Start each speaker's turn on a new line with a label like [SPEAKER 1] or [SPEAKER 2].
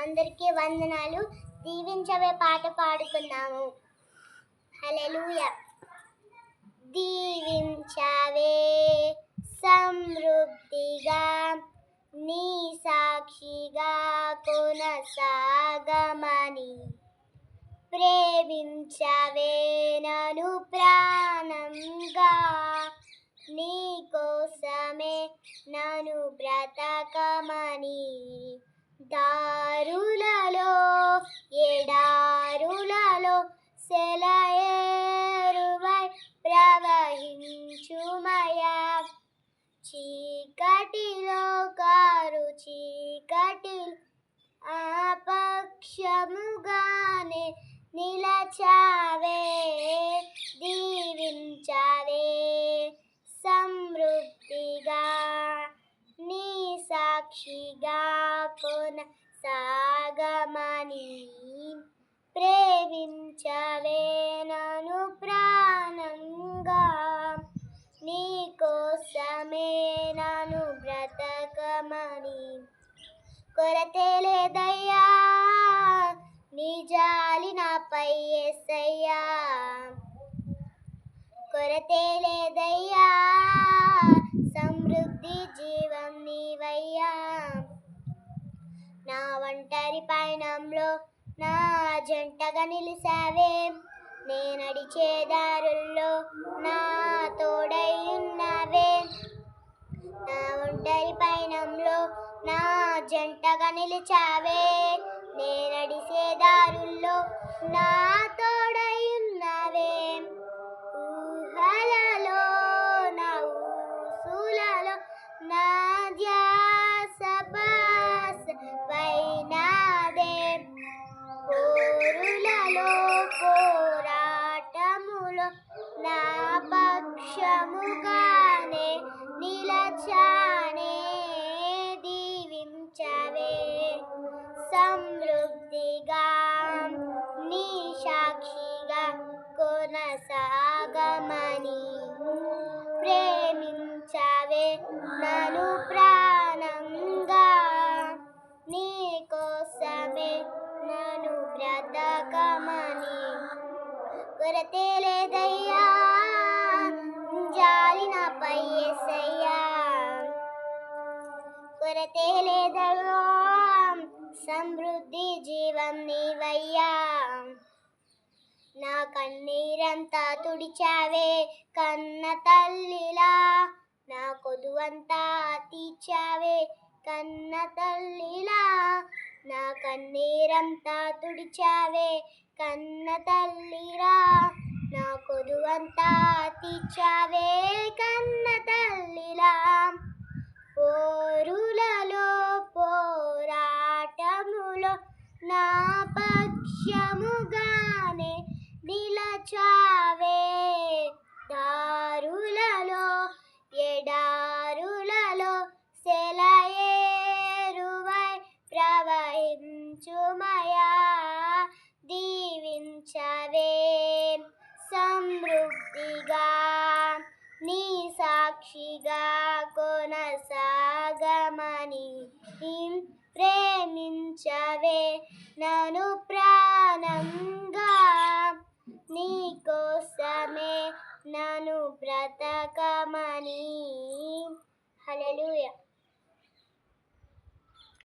[SPEAKER 1] అందరికీ వందనాలు. దీవించవే పాట పాడుకున్నాము. హల్లెలూయా. దీవించవే సమృద్ధిగా నీ సాక్షిగా కొనసాగమని. ప్రేమించవే నను ప్రాణంగా నీ కోసమే నను బ్రతకమని. దారులలో ఎడారులలో సెలయే సాక్షిగా కొన సాగమని ప్రేమించవేనను ప్రాణంగా. నీకోసమే నను బ్రతకమని కొరతే లేదయ్యా నీ జాలి నాపై ఎస్సయ్యా కొరతే లేదయ్యా పయనంలో నా జంటగా నిలిసావే నేనడిచే దారుల్లో నా తోడై ఉన్నావే. నా ఒంటరి పయనంలో నా జంటగా నిలిచావే. నేనడిసే దారుల్లో నా తోడై నా పక్షముగానే నిలచానే దీవించవే. సమృద్ధిగా నీ సాక్షిగా కొనసాగమని ప్రేమించవే నను ప్రాణంగా. నీ కోసమే నను బ్రతకమని. కొరతే లేదై జీవం నీవయ్యా. నా కన్నీరంతా తుడిచావే కన్న తల్లిలా. నా కొదువంతా తీర్చావే కన్న తల్లిలా. నా కన్నీరంతా తుడిచావే కన్న తల్లిరా నా కొదువంతా తీర్చావే కన్న తల్లిలా. నా పక్షముగానే నిలచావే ఉంచవే నను ప్రాణంగా. నీ నను బ్రతకమని. హల్లెలూయా.